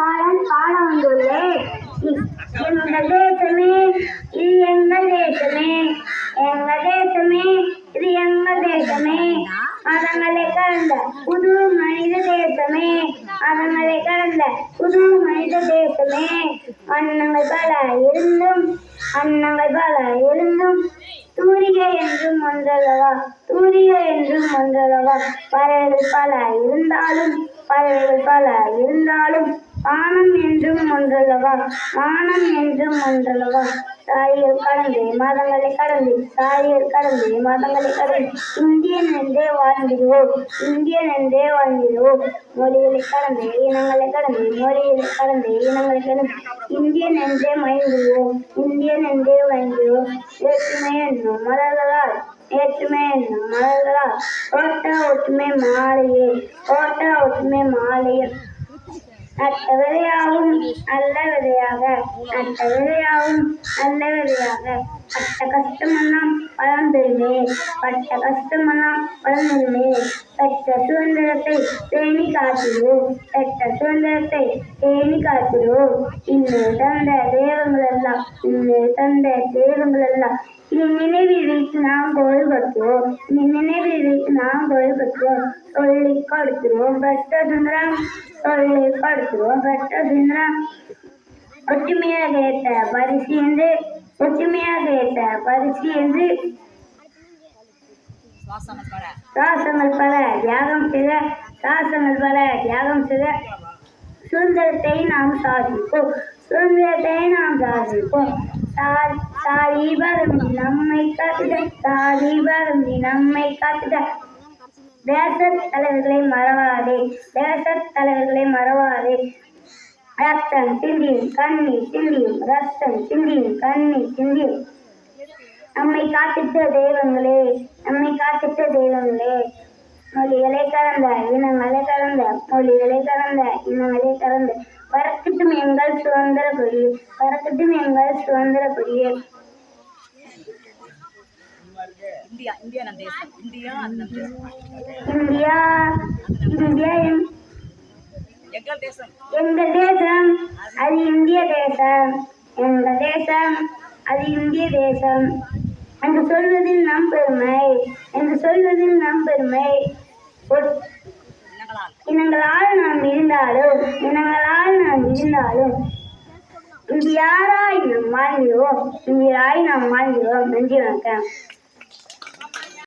பாடல் பாட வந்துள்ளேன் எங்கள் தேசமே இது எங்கள் தேசமே. எங்கள் தேசமே இது எங்கள் தேசமே. மதங்களை கடந்த புது மனித தேசமே. மதங்களை கடந்த புது மனித தேசமே. வண்ணங்கள் பல இருந்தும் அன்னங்கள் பல இருந்தும் தூரிகை என்றும் ஒன்றல்லவா தூரிகை என்றும் ஒன்றல்லவா பறவைகள் பல இருந்தாலும் பறவைகள் பல இருந்தாலும் வானம் என்றும் ஒன்றல்லவா? வானம் என்றும் ஒன்றல்லவா? சாரியல் கடந்து மதங்களை கடந்து சாரியல் கடந்து மதங்களை கடந்து. இந்தியன் என்றே வாழ்ந்திடுவோம் இந்தியன் என்றே வாழ்ந்திடுவோம். மொழிகளை கடந்து இனங்களை கடந்து மொழிகளை கடந்து இனங்களை கடந்து. இந்தியன் என்றே மயங்குவோம் இந்தியன் என்றே வாழ்ந்திடுவோம் வேற்றுமை என்னும் மலர்களால் வேற்றுமை என்னும் மலர்களால் ஓட்ட ஒற்றுமை மாலையே ஓட்ட ஒற்றுமை மாலையே. நட்ட விதையாவும் நல்ல விதையாக நட்ட விதையாவும் நல்ல விதையாக பட்ட கஷ்டமெல்லாம் பலன் பெறுமே பட்ட கஷ்டமெல்லாம் பலன் பெறுமே பெற்ற சுதந்திரத்தை பேணி காத்திடுவோம் பெற்ற சுதந்திரத்தை பேணி காத்திடுவோம் இன்னும் தந்த தெய்வங்கள் எல்லாம் தந்த தெய்வங்கள் எல்லாம் நினைவில் வைத்து நாம் இனி நினைவில் வைத்து நாம் கட்டுவோம் சொல்லி கொடுத்துருவோம் பெற்ற சுந்தரம் சொல்லி கொடுத்துருவோம் பெற்ற சுந்தரம் ஒற்றுமையாக ஏற்ற பரிசு என்று ஒற்றுமையாக ஏற்ற பரிசு என்று. சாசங்கள் பல. தியாகம் செய்த சாசங்கள் பல தியாகம் செய்த சுதந்திரத்தை நாம் சாதிப்போம். சுதந்திரத்தை நாம் சாதிப்போம் சா- சாதி நம்மை காத்துட சாதி பரம்பி நம்மை காத்துட தேச தலைவர்களை மறவாதே தேசத் தலைவர்களை மறவாதே ரத்தம் சிந்தியும் கண்ணீர் சிந்தியும் ரத்தம் சிந்தியும் கண்ணீர் சிந்தியும் நம்மை காத்திட்ட தெய்வங்களே நம்மை காத்திட்ட தெய்வங்களே மொழிகளை கலந்த இனங்களை கலந்த மொழிகளை கலந்த இனங்களை கலந்த பறக்கட்டும் எங்கள் சுதந்திர கொடி பறக்கட்டும் எங்கள் சுதந்திர கொடியே இந்தியா இந்தியா எங்கள் தேசம். அது இந்திய தேசம். எங்கள் தேசம் அது இந்திய தேசம். என்று சொல்வதில் நம் பெருமை என்று சொல்வதில் நம் பெருமை. இனங்களால் நாம் இருந்தாலும் இனங்களால் நாம் இருந்தாலும் இந்தியாராய் நாம் வாழ்கிறோம் யாராய் நாம் வாழ்கிறோம் நன்றி வணக்கம்